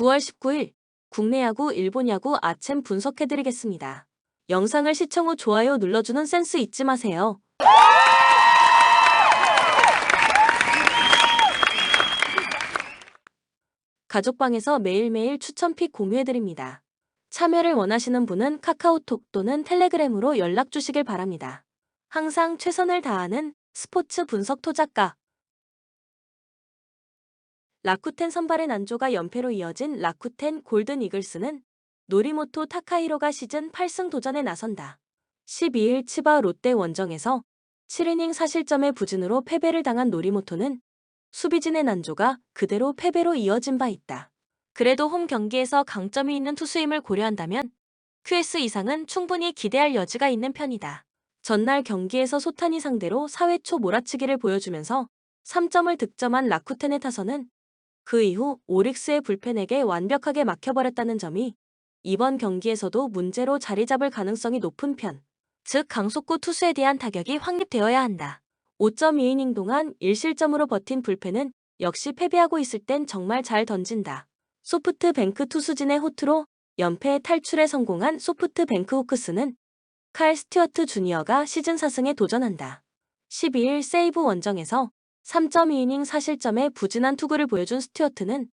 9월 19일 국내 야구, 일본 야구 아챔 분석해드리겠습니다. 영상을 시청 후 좋아요 눌러주는 센스 잊지 마세요. 가족방에서 매일매일 추천픽 공유해드립니다. 참여를 원하시는 분은 카카오톡 또는 텔레그램으로 연락 주시길 바랍니다. 항상 최선을 다하는 스포츠 분석 토작가. 라쿠텐 선발의 난조가 연패로 이어진 라쿠텐 골든 이글스는 노리모토 타카히로가 시즌 8승 도전에 나선다. 12일 치바 롯데 원정에서 7이닝 사실점의 부진으로 패배를 당한 노리모토는 수비진의 난조가 그대로 패배로 이어진 바 있다. 그래도 홈 경기에서 강점이 있는 투수임을 고려한다면 QS 이상은 충분히 기대할 여지가 있는 편이다. 전날 경기에서 소탄이 상대로 4회 초 몰아치기를 보여주면서 3점을 득점한 라쿠텐의 타선은 그 이후 오릭스의 불펜에게 완벽하게 막혀버렸다는 점이 이번 경기에서도 문제로 자리 잡을 가능성이 높은 편. 즉 강속구 투수에 대한 타격이 확립되어야 한다. 5.2이닝 동안 1실점으로 버틴 불펜은 역시 패배하고 있을 땐 정말 잘 던진다. 소프트뱅크 투수진의 호투로 연패 탈출에 성공한 소프트뱅크 호크스는 칼 스튜어트 주니어가 시즌 4승에 도전한다. 12일 세이브 원정에서 3.2이닝 사실점의 부진한 투구를 보여준 스튜어트는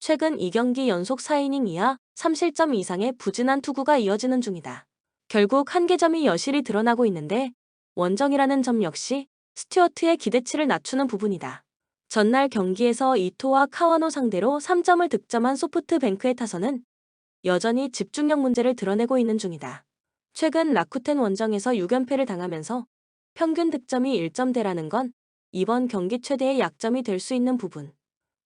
최근 2경기 연속 4이닝 이하 3실점 이상의 부진한 투구가 이어지는 중이다. 결국 한계점이 여실히 드러나고 있는데 원정이라는 점 역시 스튜어트의 기대치를 낮추는 부분이다. 전날 경기에서 이토와 카와노 상대로 3점을 득점한 소프트뱅크의 타선은 여전히 집중력 문제를 드러내고 있는 중이다. 최근 라쿠텐 원정에서 6연패를 당하면서 평균 득점이 1점대라는 건 이번 경기 최대의 약점이 될 수 있는 부분.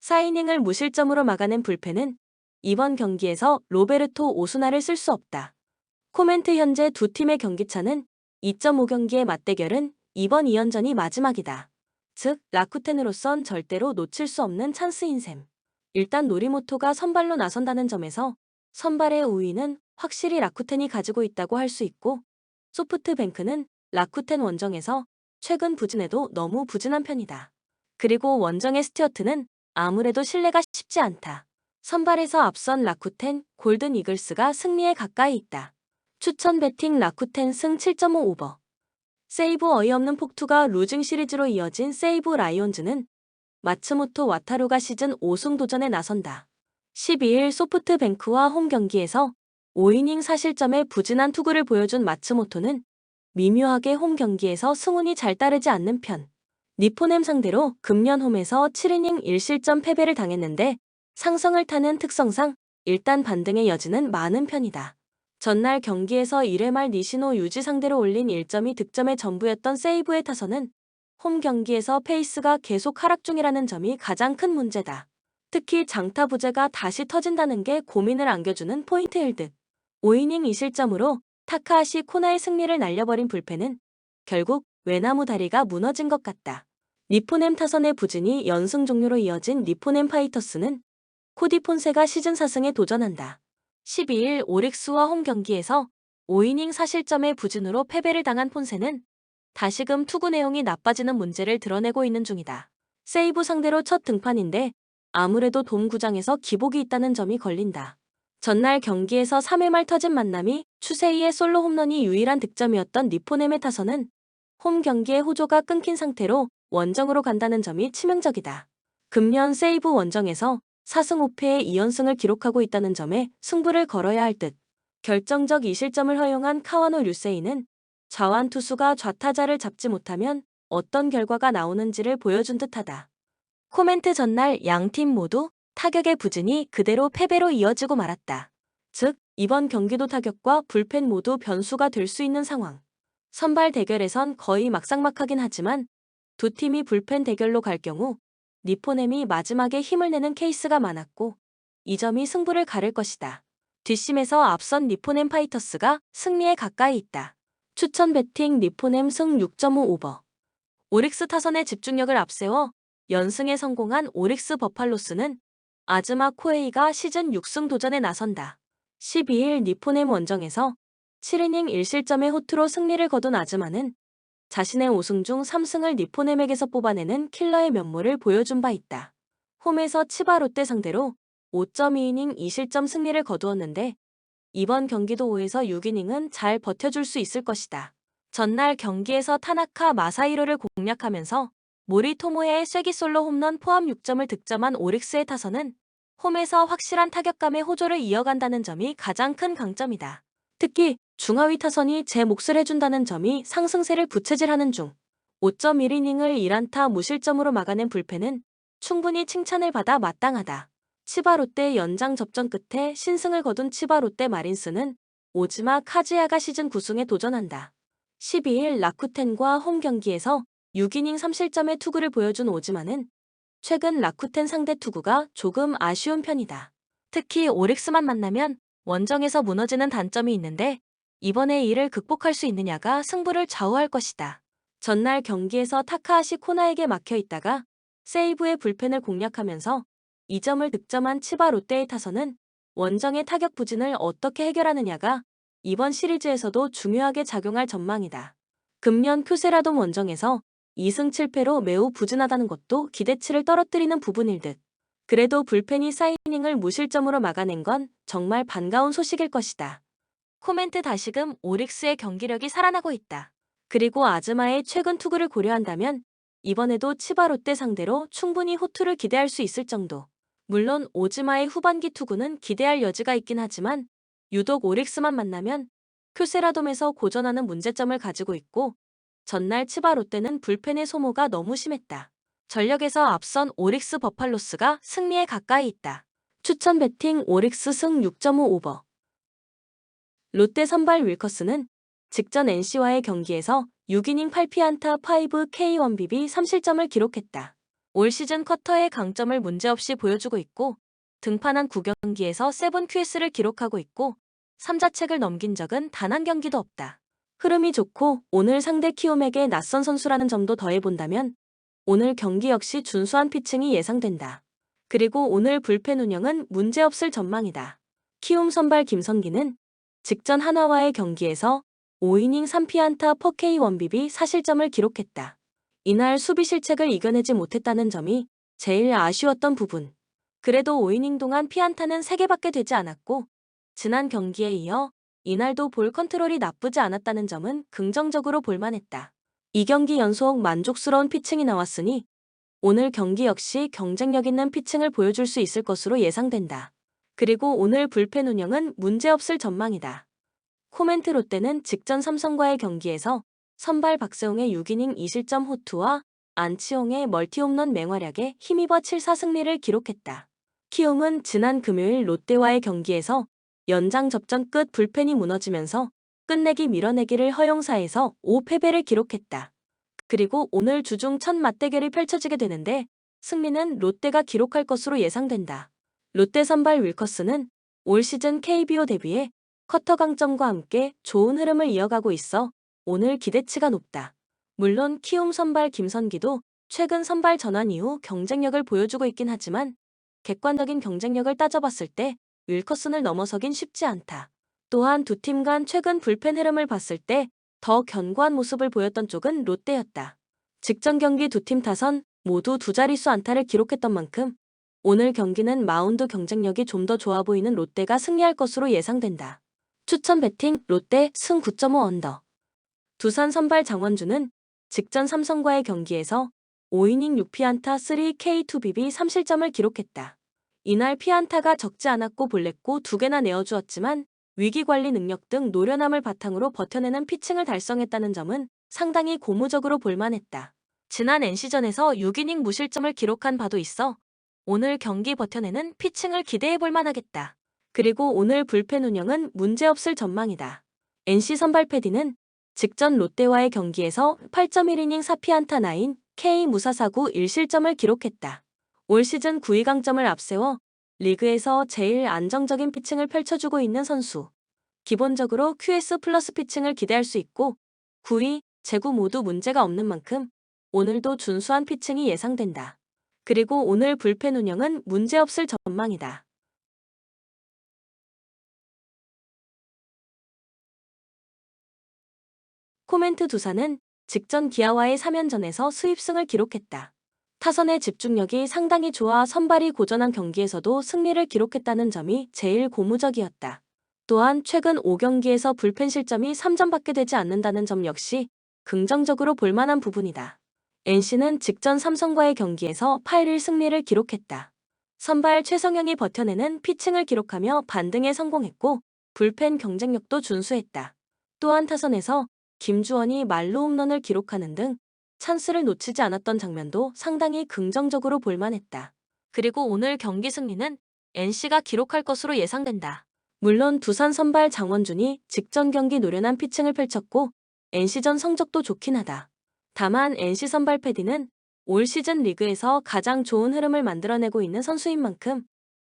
4이닝을 무실점으로 막아낸 불펜은 이번 경기에서 로베르토 오수나를 쓸 수 없다. 코멘트 현재 두 팀의 경기차는 2.5경기의 맞대결은 이번 2연전이 마지막이다. 즉, 라쿠텐으로선 절대로 놓칠 수 없는 찬스인 셈. 일단 노리모토가 선발로 나선다는 점에서 선발의 우위는 확실히 라쿠텐이 가지고 있다고 할 수 있고 소프트뱅크는 라쿠텐 원정에서 최근 부진에도 너무 부진한 편이다. 그리고 원정의 스튜어트는 아무래도 신뢰가 쉽지 않다. 선발에서 앞선 라쿠텐, 골든 이글스가 승리에 가까이 있다. 추천 배팅 라쿠텐 승 7.5 오버. 세이브 어이없는 폭투가 루징 시리즈로 이어진 세이브 라이온즈는 마츠모토 와타루가 시즌 5승 도전에 나선다. 12일 소프트뱅크와 홈 경기에서 5이닝 사실점의 부진한 투구를 보여준 마츠모토는 미묘하게 홈 경기에서 승운이 잘 따르지 않는 편. 니포넴 상대로 금년 홈에서 7이닝 1실점 패배를 당했는데 상성을 타는 특성상 일단 반등의 여지는 많은 편이다. 전날 경기에서 1회 말 니시노 유지 상대로 올린 1점이 득점의 전부였던 세이브의 타선은 홈 경기에서 페이스가 계속 하락 중이라는 점이 가장 큰 문제다. 특히 장타 부재가 다시 터진다는 게 고민을 안겨주는 포인트일 듯. 5이닝 2실점으로 타카하시 코나의 승리를 날려버린 불펜은 결국 외나무 다리가 무너진 것 같다. 니포넴 타선의 부진이 연승 종료로 이어진 니포넴 파이터스는 코디 폰세가 시즌 4승에 도전한다. 12일 오릭스와 홈 경기에서 5이닝 사실점의 부진으로 패배를 당한 폰세는 다시금 투구 내용이 나빠지는 문제를 드러내고 있는 중이다. 세이브 상대로 첫 등판인데 아무래도 돔 구장에서 기복이 있다는 점이 걸린다. 전날 경기에서 3회 말 터진 만남이 추세이의 솔로 홈런이 유일한 득점이었던 타선은 홈 경기의 호조가 끊긴 상태로 원정으로 간다는 점이 치명적이다. 금년 세이브 원정에서 4승 5패의 2연승을 기록하고 있다는 점에 승부를 걸어야 할 듯. 결정적 2실점을 허용한 카와노 류세이는 좌완 투수가 좌타자를 잡지 못하면 어떤 결과가 나오는지를 보여준 듯하다. 코멘트 전날 양 팀 모두 타격의 부진이 그대로 패배로 이어지고 말았다. 즉, 이번 경기도 타격과 불펜 모두 변수가 될 수 있는 상황. 선발 대결에선 거의 막상막하긴 하지만 두 팀이 불펜 대결로 갈 경우 니포넴이 마지막에 힘을 내는 케이스가 많았고 이 점이 승부를 가를 것이다. 뒷심에서 앞선 니포넴 파이터스가 승리에 가까이 있다. 추천 배팅 니포넴 승 6.5 오버. 오릭스 타선의 집중력을 앞세워 연승에 성공한 오릭스 버팔로스는 아즈마 코에이가 시즌 6승 도전에 나선다. 12일 니포넴 원정에서 7이닝 1실점의 호투로 승리를 거둔 아즈마는 자신의 5승 중 3승을 니포넴에게서 뽑아내는 킬러의 면모를 보여준 바 있다. 홈에서 치바 롯데 상대로 5.2이닝 2실점 승리를 거두었는데 이번 경기도 5에서 6이닝은 잘 버텨줄 수 있을 것이다. 전날 경기에서 타나카 마사히로를 공략하면서 모리토모의 쐐기 솔로 홈런 포함 6점을 득점한 오릭스의 타선은 홈에서 확실한 타격감의 호조를 이어간다는 점이 가장 큰 강점이다. 특히 중하위 타선이 제 몫을 해준다는 점이 상승세를 부채질하는 중 5.1이닝을 1안타 무실점으로 막아낸 불펜은 충분히 칭찬을 받아 마땅하다. 치바 롯데 연장 접전 끝에 신승을 거둔 치바 롯데 마린스는 오즈마 카즈야가 시즌 9승에 도전한다. 12일 라쿠텐과 홈 경기에서 6이닝 3실점의 투구를 보여준 오즈마는 최근 라쿠텐 상대 투구가 조금 아쉬운 편이다. 특히 오릭스만 만나면 원정에서 무너지는 단점이 있는데 이번에 이를 극복할 수 있느냐가 승부를 좌우할 것이다. 전날 경기에서 타카하시 코나에게 막혀 있다가 세이브의 불펜을 공략하면서 2점을 득점한 치바 롯데의 타선은 원정의 타격 부진을 어떻게 해결하느냐가 이번 시리즈에서도 중요하게 작용할 전망이다. 금년 큐세라돔 원정에서 2승 7패로 매우 부진하다는 것도 기대치를 떨어뜨리는 부분일 듯. 그래도 불펜이 사이닝을 무실점으로 막아낸 건 정말 반가운 소식일 것이다. 코멘트 다시금 오릭스의 경기력이 살아나고 있다. 그리고 아즈마의 최근 투구를 고려한다면 이번에도 치바 롯데 상대로 충분히 호투를 기대할 수 있을 정도. 물론 오즈마의 후반기 투구는 기대할 여지가 있긴 하지만 유독 오릭스만 만나면 큐세라돔에서 고전하는 문제점을 가지고 있고 전날 치바 롯데는 불펜의 소모가 너무 심했다. 전력에서 앞선 오릭스 버팔로스가 승리에 가까이 있다. 추천 배팅 오릭스 승 6.5 오버. 롯데 선발 윌커스는 직전 NC와의 경기에서 6이닝 8피안타 5K1BB 3실점을 기록했다. 올 시즌 커터의 강점을 문제없이 보여주고 있고 등판한 9경기에서 7QS를 기록하고 있고 3자책을 넘긴 적은 단 한 경기도 없다. 흐름이 좋고 오늘 상대 키움에게 낯선 선수라는 점도 더해본다면 오늘 경기 역시 준수한 피칭이 예상된다. 그리고 오늘 불펜 운영은 문제없을 전망이다. 키움 선발 김성기는 직전 한화와의 경기에서 5이닝 3피안타 4K1BB 사실점을 기록했다. 이날 수비 실책을 이겨내지 못했다는 점이 제일 아쉬웠던 부분. 그래도 5이닝 동안 피안타는 3개밖에 되지 않았고 지난 경기에 이어 이날도 볼 컨트롤이 나쁘지 않았다는 점은 긍정적으로 볼만했다. 2경기 연속 만족스러운 피칭이 나왔으니 오늘 경기 역시 경쟁력 있는 피칭을 보여줄 수 있을 것으로 예상된다. 그리고 오늘 불펜 운영은 문제없을 전망이다. 코멘트 롯데는 직전 삼성과의 경기에서 선발 박세웅의 6이닝 2실점 호투와 안치홍의 멀티홈런 맹활약에 힘입어 7사 승리를 기록했다. 키움은 지난 금요일 롯데와의 경기에서 연장 접전 끝 불펜이 무너지면서 끝내기 밀어내기를 허용사에서 5패배를 기록했다. 그리고 오늘 주중 첫 맞대결이 펼쳐지게 되는데 승리는 롯데가 기록할 것으로 예상된다. 롯데 선발 윌커스는 올 시즌 KBO 데뷔에 커터 강점과 함께 좋은 흐름을 이어가고 있어 오늘 기대치가 높다. 물론 키움 선발 김선기도 최근 선발 전환 이후 경쟁력을 보여주고 있긴 하지만 객관적인 경쟁력을 따져봤을 때 윌커슨을 넘어서긴 쉽지 않다. 또한 두 팀 간 최근 불펜 흐름을 봤을 때 더 견고한 모습을 보였던 쪽은 롯데였다. 직전 경기 두 팀 타선 모두 두 자릿수 안타를 기록했던 만큼 오늘 경기는 마운드 경쟁력이 좀 더 좋아 보이는 롯데가 승리할 것으로 예상된다. 추천 배팅 롯데 승 9.5 언더. 두산 선발 장원주는 직전 삼성과의 경기에서 5이닝 6피안타 3K2BB 3실점을 기록했다. 이날 피안타가 적지 않았고 볼넷고 두 개나 내어주었지만 위기 관리 능력 등 노련함을 바탕으로 버텨내는 피칭을 달성했다는 점은 상당히 고무적으로 볼만했다. 지난 NC전에서 6이닝 무실점을 기록한 바도 있어 오늘 경기 버텨내는 피칭을 기대해 볼 만하겠다. 그리고 오늘 불펜 운영은 문제없을 전망이다. NC 선발 패디는 직전 롯데와의 경기에서 8.1이닝 4피안타 9 K 무사사구 1실점을 기록했다. 올 시즌 9위 강점을 앞세워 리그에서 제일 안정적인 피칭을 펼쳐주고 있는 선수. 기본적으로 QS 플러스 피칭을 기대할 수 있고 9위, 제구 모두 문제가 없는 만큼 오늘도 준수한 피칭이 예상된다. 그리고 오늘 불펜 운영은 문제없을 전망이다. 코멘트 두산은 직전 기아와의 3연전에서 수입승을 기록했다. 타선의 집중력이 상당히 좋아 선발이 고전한 경기에서도 승리를 기록했다는 점이 제일 고무적이었다. 또한 최근 5경기에서 불펜 실점이 3점밖에 되지 않는다는 점 역시 긍정적으로 볼만한 부분이다. NC는 직전 삼성과의 경기에서 8일 승리를 기록했다. 선발 최성형이 버텨내는 피칭을 기록하며 반등에 성공했고 불펜 경쟁력도 준수했다. 또한 타선에서 김주원이 말로 홈런을 기록하는 등 찬스를 놓치지 않았던 장면도 상당히 긍정적으로 볼만했다. 그리고 오늘 경기 승리는 NC가 기록할 것으로 예상된다. 물론 두산 선발 장원준이 직전 경기 노련한 피칭을 펼쳤고 NC전 성적도 좋긴 하다. 다만 NC 선발 패디는 올 시즌 리그에서 가장 좋은 흐름을 만들어내고 있는 선수인 만큼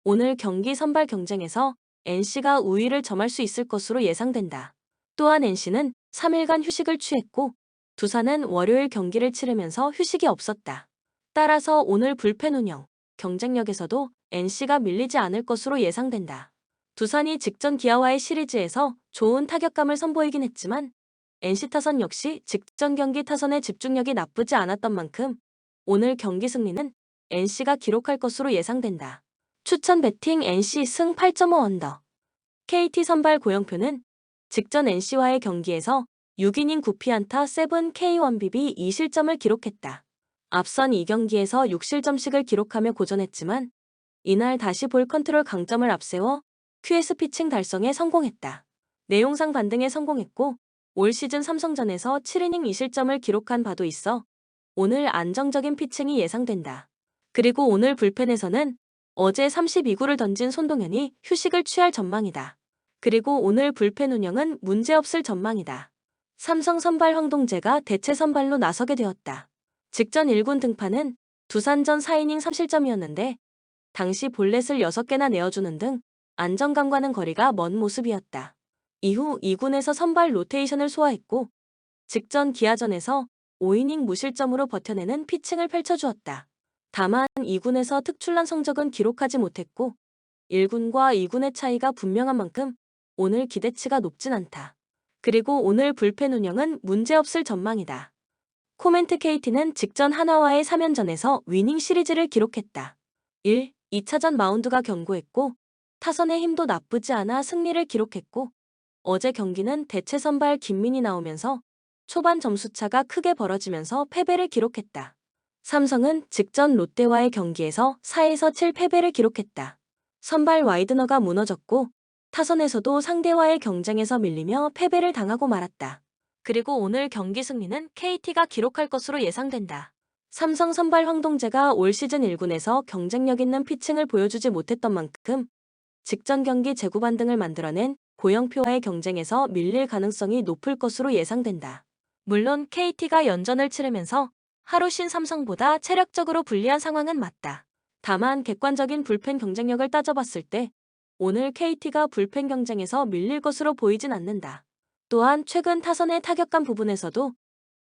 오늘 경기 선발 경쟁에서 NC가 우위를 점할 수 있을 것으로 예상된다. 또한 NC는 3일간 휴식을 취했고 두산은 월요일 경기를 치르면서 휴식이 없었다. 따라서 오늘 불펜 운영, 경쟁력에서도 NC가 밀리지 않을 것으로 예상된다. 두산이 직전 기아와의 시리즈에서 좋은 타격감을 선보이긴 했지만 NC 타선 역시 직전 경기 타선의 집중력이 나쁘지 않았던 만큼 오늘 경기 승리는 NC가 기록할 것으로 예상된다. 추천 배팅 NC 승 8.5 언더. KT 선발 고영표는 직전 NC와의 경기에서 6이닝 9피안타 7K1BB 2실점을 기록했다. 앞선 2경기에서 6실점씩을 기록하며 고전했지만 이날 다시 볼 컨트롤 강점을 앞세워 QS 피칭 달성에 성공했다. 내용상 반등에 성공했고 올 시즌 삼성전에서 7이닝 2실점을 기록한 바도 있어 오늘 안정적인 피칭이 예상된다. 그리고 오늘 불펜에서는 어제 32구를 던진 손동현이 휴식을 취할 전망이다. 그리고 오늘 불펜 운영은 문제없을 전망이다. 삼성 선발 황동재가 대체 선발로 나서게 되었다. 직전 1군 등판은 두산전 4이닝 3실점이었는데 당시 볼넷을 6개나 내어주는 등 안정감과는 거리가 먼 모습이었다. 이후 2군에서 선발 로테이션을 소화했고 직전 기아전에서 5이닝 무실점으로 버텨내는 피칭을 펼쳐주었다. 다만 2군에서 특출난 성적은 기록하지 못했고 1군과 2군의 차이가 분명한 만큼 오늘 기대치가 높진 않다. 그리고 오늘 불펜 운영은 문제없을 전망이다. 코멘트 KT는 직전 하나와의 3연전에서 위닝 시리즈를 기록했다. 1. 2차전 마운드가 견고했고 타선의 힘도 나쁘지 않아 승리를 기록했고 어제 경기는 대체 선발 김민이 나오면서 초반 점수차가 크게 벌어지면서 패배를 기록했다. 삼성은 직전 롯데와의 경기에서 4에서 7 패배를 기록했다. 선발 와이드너가 무너졌고 타선에서도 상대와의 경쟁에서 밀리며 패배를 당하고 말았다. 그리고 오늘 경기 승리는 KT가 기록할 것으로 예상된다. 삼성 선발 황동재가 올 시즌 1군에서 경쟁력 있는 피칭을 보여주지 못했던 만큼 직전 경기 재구 반 등을 만들어낸 고영표와의 경쟁에서 밀릴 가능성이 높을 것으로 예상된다. 물론 KT가 연전을 치르면서 하루 쉰 삼성보다 체력적으로 불리한 상황은 맞다. 다만 객관적인 불펜 경쟁력을 따져봤을 때 오늘 KT가 불펜 경쟁에서 밀릴 것으로 보이진 않는다. 또한 최근 타선의 타격감 부분에서도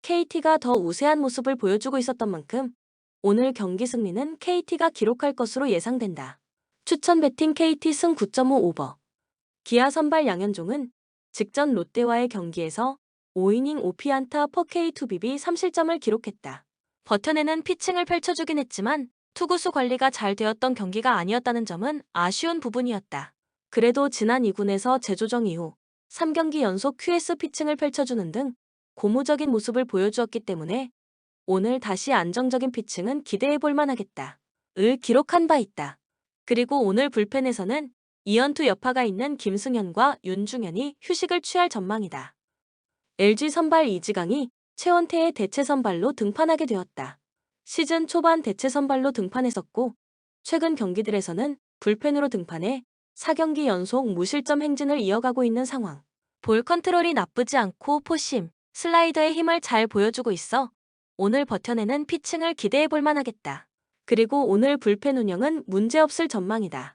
KT가 더 우세한 모습을 보여주고 있었던 만큼 오늘 경기 승리는 KT가 기록할 것으로 예상된다. 추천 배팅 KT 승 9.5 오버. 기아 선발 양현종은 직전 롯데와의 경기에서 5이닝 5피안타 4K2BB 3실점을 기록했다. 버텨내는 피칭을 펼쳐주긴 했지만 투구수 관리가 잘 되었던 경기가 아니었다는 점은 아쉬운 부분이었다. 그래도 지난 2군에서 재조정 이후 3경기 연속 QS 피칭을 펼쳐주는 등 고무적인 모습을 보여주었기 때문에 오늘 다시 안정적인 피칭은 기대해 볼 만하겠다. 을 기록한 바 있다. 그리고 오늘 불펜에서는 이연투 여파가 있는 김승현과 윤중현이 휴식을 취할 전망이다. LG 선발 이지강이 최원태의 대체 선발로 등판하게 되었다. 시즌 초반 대체 선발로 등판했었고 최근 경기들에서는 불펜으로 등판해 4경기 연속 무실점 행진을 이어가고 있는 상황. 볼 컨트롤이 나쁘지 않고 포심, 슬라이더의 힘을 잘 보여주고 있어 오늘 버텨내는 피칭을 기대해 볼 만하겠다. 그리고 오늘 불펜 운영은 문제없을 전망이다.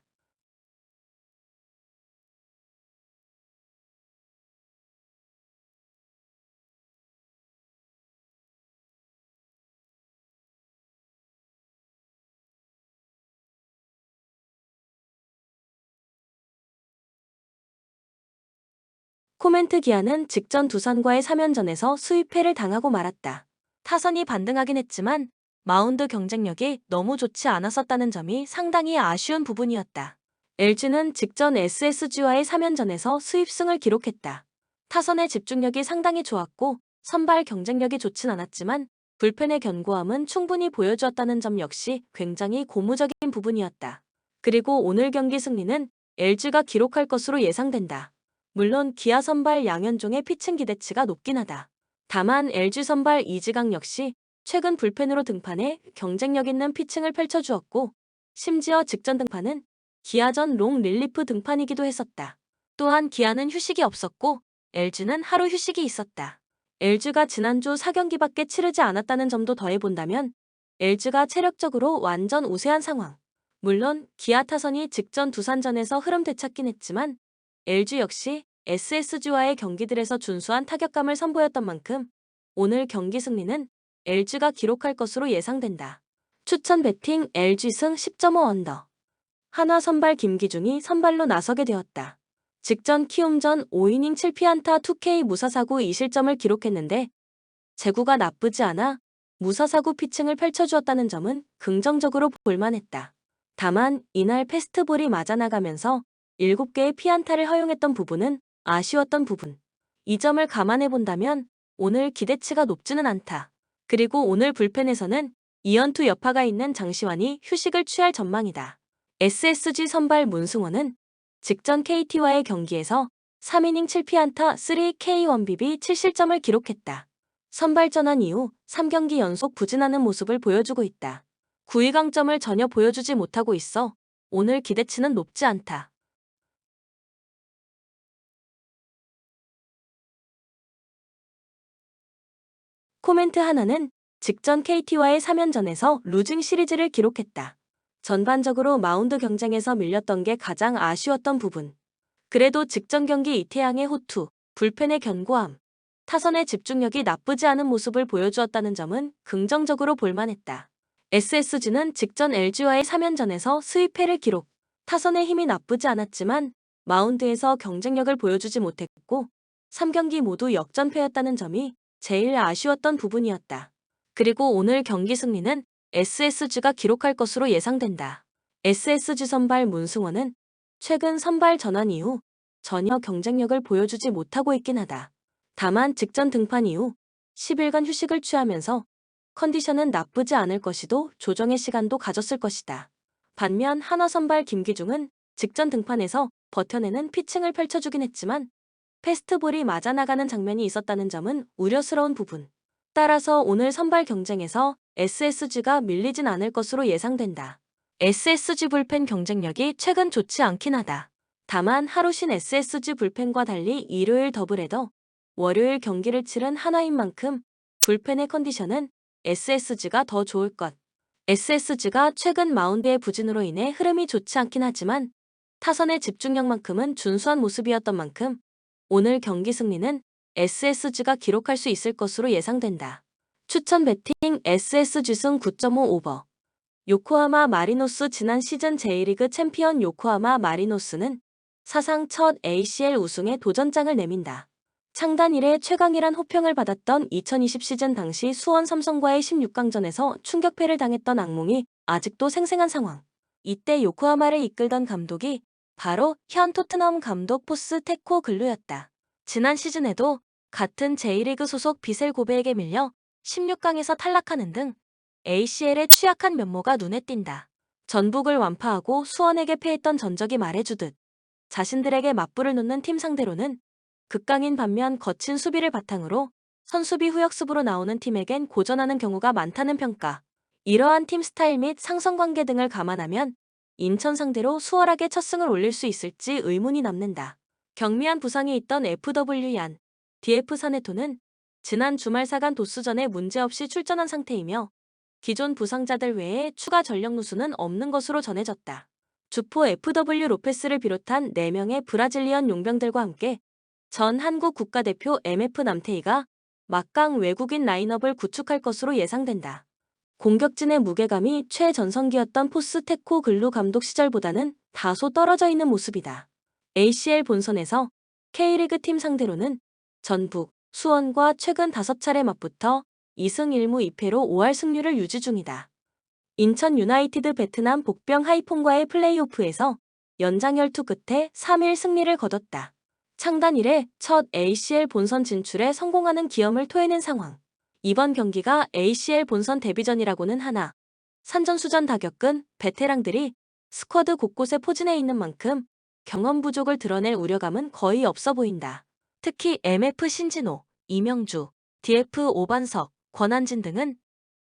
코멘트 기아는 직전 두산과의 3연전에서 수입패를 당하고 말았다. 타선이 반등하긴 했지만 마운드 경쟁력이 너무 좋지 않았었다는 점이 상당히 아쉬운 부분이었다. LG는 직전 SSG와의 3연전에서 수입승을 기록했다. 타선의 집중력이 상당히 좋았고 선발 경쟁력이 좋진 않았지만 불펜의 견고함은 충분히 보여주었다는 점 역시 굉장히 고무적인 부분이었다. 그리고 오늘 경기 승리는 LG가 기록할 것으로 예상된다. 물론 기아 선발 양현종의 피칭 기대치가 높긴 하다. 다만 LG 선발 이지강 역시 최근 불펜으로 등판해 경쟁력 있는 피칭을 펼쳐주었고 심지어 직전 등판은 기아전 롱 릴리프 등판이기도 했었다. 또한 기아는 휴식이 없었고 LG는 하루 휴식이 있었다. LG가 지난주 4경기밖에 치르지 않았다는 점도 더해본다면 LG가 체력적으로 완전 우세한 상황. 물론 기아 타선이 직전 두산전에서 흐름 되찾긴 했지만 LG 역시 SSG와의 경기들에서 준수한 타격감을 선보였던 만큼 오늘 경기 승리는 LG가 기록할 것으로 예상된다. 추천 배팅 LG 승 10.5 언더. 한화 선발 김기중이 선발로 나서게 되었다. 직전 키움전 5이닝 7피안타 2K 무사사구 2실점을 기록했는데 제구가 나쁘지 않아 무사사구 피칭을 펼쳐주었다는 점은 긍정적으로 볼만했다. 다만 이날 패스트볼이 맞아나가면서 7개의 피안타를 허용했던 부분은 아쉬웠던 부분. 이 점을 감안해 본다면 오늘 기대치가 높지는 않다. 그리고 오늘 불펜에서는 이연투 여파가 있는 장시환이 휴식을 취할 전망이다. SSG 선발 문승원은 직전 KT와의 경기에서 3이닝 7피안타 3K1BB 7실점을 기록했다. 선발 전환 이후 3경기 연속 부진하는 모습을 보여주고 있다. 구위 강점을 전혀 보여주지 못하고 있어 오늘 기대치는 높지 않다. 코멘트 하나는 직전 KT와의 3연전에서 루징 시리즈를 기록했다. 전반적으로 마운드 경쟁에서 밀렸던 게 가장 아쉬웠던 부분. 그래도 직전 경기 이태양의 호투, 불펜의 견고함, 타선의 집중력이 나쁘지 않은 모습을 보여주었다는 점은 긍정적으로 볼만했다. SSG는 직전 LG와의 3연전에서 스위패를 기록, 타선의 힘이 나쁘지 않았지만 마운드에서 경쟁력을 보여주지 못했고 3경기 모두 역전패였다는 점이 제일 아쉬웠던 부분이었다. 그리고 오늘 경기 승리는 SSG가 기록할 것으로 예상된다. SSG 선발 문승원은 최근 선발 전환 이후 전혀 경쟁력을 보여주지 못하고 있긴 하다. 다만 직전 등판 이후 10일간 휴식을 취하면서 컨디션은 나쁘지 않을 것이도 조정의 시간도 가졌을 것이다. 반면 한화 선발 김기중은 직전 등판에서 버텨내는 피칭을 펼쳐주긴 했지만 패스트볼이 맞아나가는 장면이 있었다는 점은 우려스러운 부분. 따라서 오늘 선발 경쟁에서 SSG가 밀리진 않을 것으로 예상된다. SSG 불펜 경쟁력이 최근 좋지 않긴 하다. 다만 하루 쉰 SSG 불펜과 달리 일요일 더블헤더, 월요일 경기를 치른 하나인 만큼 불펜의 컨디션은 SSG가 더 좋을 것. SSG가 최근 마운드의 부진으로 인해 흐름이 좋지 않긴 하지만 타선의 집중력만큼은 준수한 모습이었던 만큼 오늘 경기 승리는 SSG가 기록할 수 있을 것으로 예상된다. 추천 배팅 SSG 승 9.5 오버. 요코하마 마리노스 지난 시즌 제1리그 챔피언 요코하마 마리노스는 사상 첫 ACL 우승에 도전장을 내민다. 창단 이래 최강이란 호평을 받았던 2020 시즌 당시 수원 삼성과의 16강전에서 충격패를 당했던 악몽이 아직도 생생한 상황. 이때 요코하마를 이끌던 감독이 바로 현 토트넘 감독 포스 테코 글루였다. 지난 시즌에도 같은 제1리그 소속 비셀 고베에게 밀려 16강에서 탈락하는 등 ACL의 취약한 면모가 눈에 띈다. 전북을 완파하고 수원에게 패했던 전적이 말해주듯 자신들에게 맞불을 놓는 팀 상대로는 극강인 반면 거친 수비를 바탕으로 선수비 후역습으로 나오는 팀에겐 고전하는 경우가 많다는 평가. 이러한 팀 스타일 및 상성관계 등을 감안하면 인천 상대로 수월하게 첫 승을 올릴 수 있을지 의문이 남는다. 경미한 부상이 있던 FW 얀, DF 사네토는 지난 주말 사간 도수전에 문제없이 출전한 상태이며 기존 부상자들 외에 추가 전력 누수는 없는 것으로 전해졌다. 주포 FW 로페스를 비롯한 4명의 브라질리언 용병들과 함께 전 한국 국가대표 MF 남태희가 막강 외국인 라인업을 구축할 것으로 예상된다. 공격진의 무게감이 최전성기였던 포스테코 글루 감독 시절보다는 다소 떨어져 있는 모습이다. ACL 본선에서 K리그 팀 상대로는 전북, 수원과 최근 5차례 맞붙어 2승 1무 2패로 5할 승률을 유지 중이다. 인천 유나이티드 베트남 복병 하이폰과의 플레이오프에서 연장 혈투 끝에 3일 승리를 거뒀다. 창단 이래 첫 ACL 본선 진출에 성공하는 기염을 토해낸 상황. 이번 경기가 ACL 본선 데뷔전이라고는 하나 산전수전 다 겪은 베테랑들이 스쿼드 곳곳에 포진해 있는 만큼 경험 부족을 드러낼 우려감은 거의 없어 보인다. 특히 MF 신진호, 이명주, DF 오반석, 권한진 등은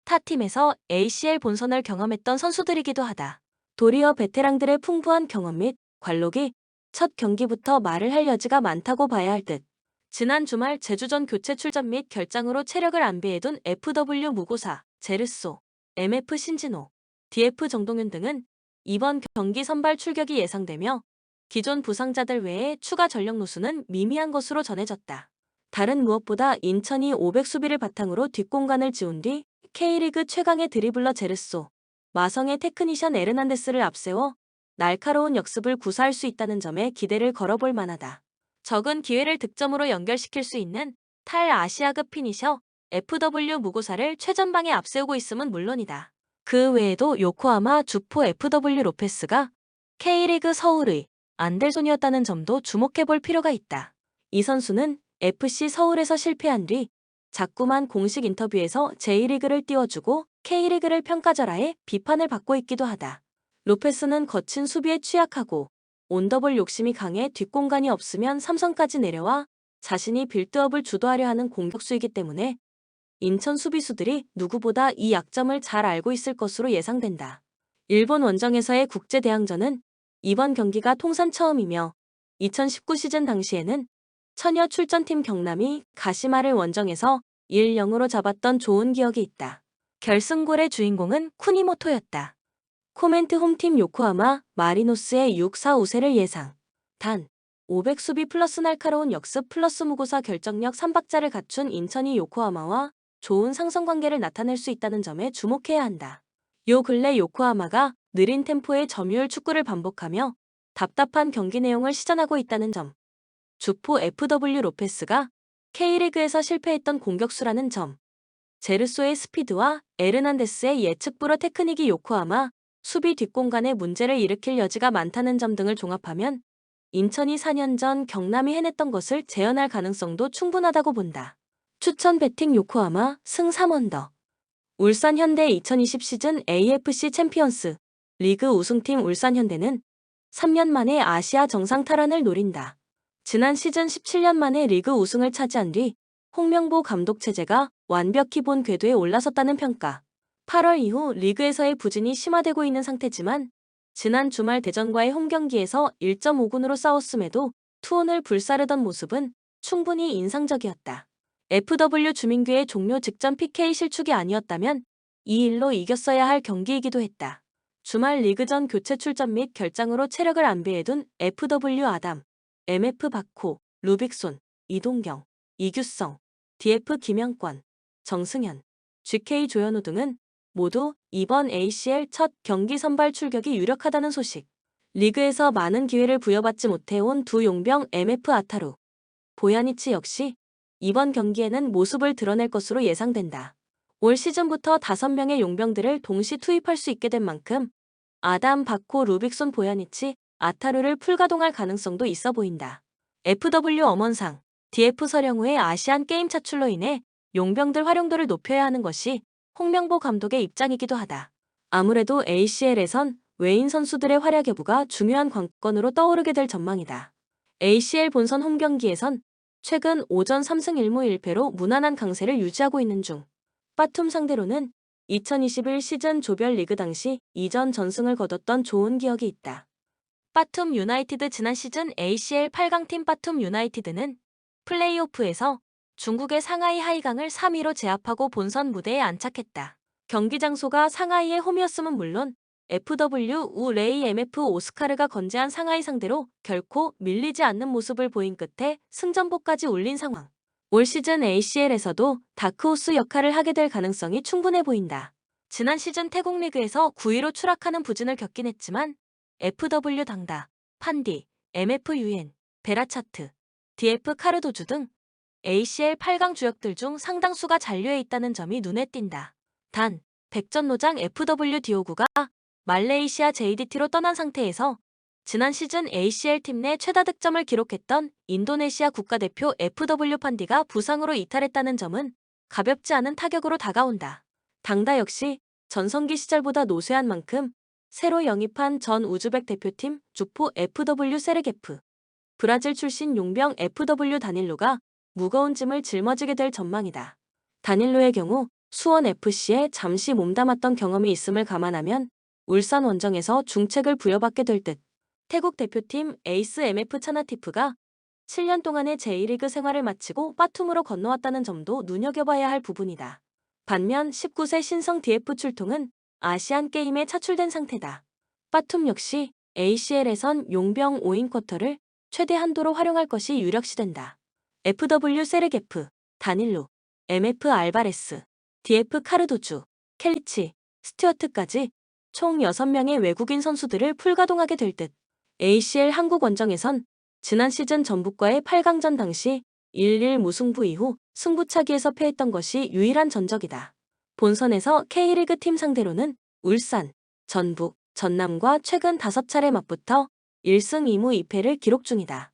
타 팀에서 ACL 본선을 경험했던 선수들이기도 하다. 도리어 베테랑들의 풍부한 경험 및 관록이 첫 경기부터 말을 할 여지가 많다고 봐야 할 듯. 지난 주말 제주전 교체 출전 및 결장으로 체력을 안배해둔 FW 무고사, 제르소, MF 신진호, DF 정동윤 등은 이번 경기 선발 출격이 예상되며 기존 부상자들 외에 추가 전력 누수는 미미한 것으로 전해졌다. 다른 무엇보다 인천이 500 수비를 바탕으로 뒷공간을 지운 뒤 K리그 최강의 드리블러 제르소, 마성의 테크니션 에르난데스를 앞세워 날카로운 역습을 구사할 수 있다는 점에 기대를 걸어볼 만하다. 적은 기회를 득점으로 연결시킬 수 있는 탈 아시아급 피니셔 FW 무고사를 최전방에 앞세우고 있음은 물론이다. 그 외에도 요코하마 주포 FW 로페스가 K리그 서울의 안델손이었다는 점도 주목해볼 필요가 있다. 이 선수는 FC 서울에서 실패한 뒤 자꾸만 공식 인터뷰에서 J리그를 띄워주고 K리그를 평가절하해 비판을 받고 있기도 하다. 로페스는 거친 수비에 취약하고 온더볼 욕심이 강해 뒷공간이 없으면 삼성까지 내려와 자신이 빌드업을 주도하려 하는 공격수이기 때문에 인천 수비수들이 누구보다 이 약점을 잘 알고 있을 것으로 예상된다. 일본 원정에서의 국제대항전은 이번 경기가 통산 처음이며 2019 시즌 당시에는 처녀 출전팀 경남이 가시마를 원정에서 1-0으로 잡았던 좋은 기억이 있다. 결승골의 주인공은 쿠니모토였다. 코멘트 홈팀 요코하마 마리노스의 6-4 우세를 예상. 단, 500 수비 플러스 날카로운 역습 플러스 무고사 결정력 3박자를 갖춘 인천이 요코하마와 좋은 상성관계를 나타낼 수 있다는 점에 주목해야 한다. 요 근래 요코하마가 느린 템포의 점유율 축구를 반복하며 답답한 경기 내용을 시전하고 있다는 점. 주포 FW 로페스가 K리그에서 실패했던 공격수라는 점. 제르소의 스피드와 에르난데스의 예측 불허 테크닉이 요코하마 수비 뒷공간에 문제를 일으킬 여지가 많다는 점 등을 종합하면 인천이 4년 전 경남이 해냈던 것을 재현할 가능성도 충분하다고 본다. 추천 배팅 요코하마 승 3원더 울산 현대 2020 시즌 AFC 챔피언스 리그 우승팀 울산 현대는 3년 만에 아시아 정상 탈환을 노린다. 지난 시즌 17년 만에 리그 우승을 차지한 뒤 홍명보 감독 체제가 완벽히 본 궤도에 올라섰다는 평가. 8월 이후 리그에서의 부진이 심화되고 있는 상태지만 지난 주말 대전과의 홈 경기에서 1.5군으로 싸웠음에도 투혼을 불사르던 모습은 충분히 인상적이었다. FW 주민규의 종료 직전 PK 실축이 아니었다면 이 일로 이겼어야 할 경기이기도 했다. 주말 리그전 교체 출전 및 결장으로 체력을 안배해둔 FW 아담, MF 박호, 루빅손, 이동경, 이규성, DF 김영권, 정승현, GK 조현우 등은 모두 이번 ACL 첫 경기 선발 출격이 유력하다는 소식. 리그에서 많은 기회를 부여받지 못해온 두 용병 MF 아타루, 보야니치 역시 이번 경기에는 모습을 드러낼 것으로 예상된다. 올 시즌부터 5명의 용병들을 동시 투입할 수 있게 된 만큼 아담, 바코, 루빅손, 보야니치, 아타루를 풀가동할 가능성도 있어 보인다. FW 엄원상, DF 서령우의 아시안 게임 차출로 인해 용병들 활용도를 높여야 하는 것이 홍명보 감독의 입장이기도 하다. 아무래도 ACL에선 외인 선수들의 활약 여부가 중요한 관건으로 떠오르게 될 전망이다. ACL 본선 홈 경기에선 최근 오전 3승 1무 1패로 무난한 강세를 유지하고 있는 중. 빠툼 상대로는 2021 시즌 조별리그 당시 이전 전승을 거뒀던 좋은 기억이 있다. 빠툼 유나이티드 지난 시즌 ACL 8강팀 빠툼 유나이티드는 플레이오프에서 중국의 상하이 하이강을 3위로 제압하고 본선 무대에 안착했다. 경기 장소가 상하이의 홈이었음은 물론 FW 우 레이 MF 오스카르가 건재한 상하이 상대로 결코 밀리지 않는 모습을 보인 끝에 승전보까지 올린 상황. 올 시즌 ACL에서도 다크호스 역할을 하게 될 가능성이 충분해 보인다. 지난 시즌 태국 리그에서 9위로 추락하는 부진을 겪긴 했지만 FW 당다, 판디, MF 유엔, 베라차트, DF 카르도주 등 ACL 8강 주역들 중 상당수가 잔류해 있다는 점이 눈에 띈다. 단, 백전노장 FW 디오구가 말레이시아 JDT로 떠난 상태에서 지난 시즌 ACL 팀 내 최다 득점을 기록했던 인도네시아 국가대표 FW 판디가 부상으로 이탈했다는 점은 가볍지 않은 타격으로 다가온다. 당다 역시 전성기 시절보다 노쇠한 만큼 새로 영입한 전 우즈벡 대표팀 주포 FW 세르게프, 브라질 출신 용병 FW 다닐로가 무거운 짐을 짊어지게 될 전망이다. 다닐로의 경우 수원 FC에 잠시 몸담았던 경험이 있음을 감안하면 울산 원정에서 중책을 부여받게 될 듯. 태국 대표팀 에이스 MF 차나티프가 7년 동안의 제1리그 생활을 마치고 빠툼으로 건너왔다는 점도 눈여겨봐야 할 부분이다. 반면 19세 신성 DF 출통은 아시안 게임에 차출된 상태다. 빠툼 역시 ACL에선 용병 5인 쿼터를 최대 한도로 활용할 것이 유력시된다. FW 세르게프, 다닐로, MF 알바레스, DF 카르도주, 켈리치, 스튜어트까지 총 6명의 외국인 선수들을 풀가동하게 될 듯. ACL 한국 원정에선 지난 시즌 전북과의 8강전 당시 1-1 무승부 이후 승부차기에서 패했던 것이 유일한 전적이다. 본선에서 K리그 팀 상대로는 울산, 전북, 전남과 최근 5차례 맞붙어 1승 2무 2패를 기록 중이다.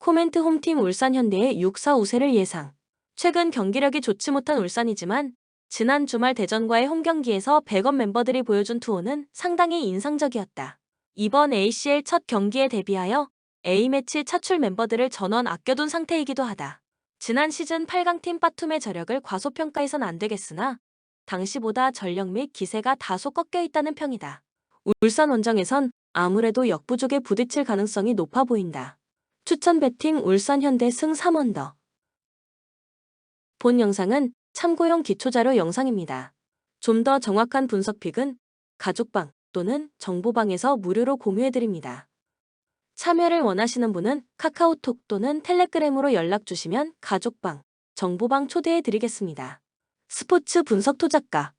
코멘트 홈팀 울산 현대의 6-4 우세를 예상. 최근 경기력이 좋지 못한 울산이지만 지난 주말 대전과의 홈경기에서 100원 멤버들이 보여준 투혼은 상당히 인상적이었다. 이번 ACL 첫 경기에 대비하여 A매치 차출 멤버들을 전원 아껴둔 상태이기도 하다. 지난 시즌 8강팀 빠툼의 저력을 과소평가해선 안 되겠으나 당시보다 전력 및 기세가 다소 꺾여 있다는 평이다. 울산 원정에선 아무래도 역부족에 부딪힐 가능성이 높아 보인다. 추천 배팅 울산 현대 승 3원더. 본 영상은 참고용 기초자료 영상입니다. 좀 더 정확한 분석 픽은 가족방 또는 정보방에서 무료로 공유해드립니다. 참여를 원하시는 분은 카카오톡 또는 텔레그램으로 연락 주시면 가족방, 정보방 초대해 드리겠습니다. 스포츠 분석 토작가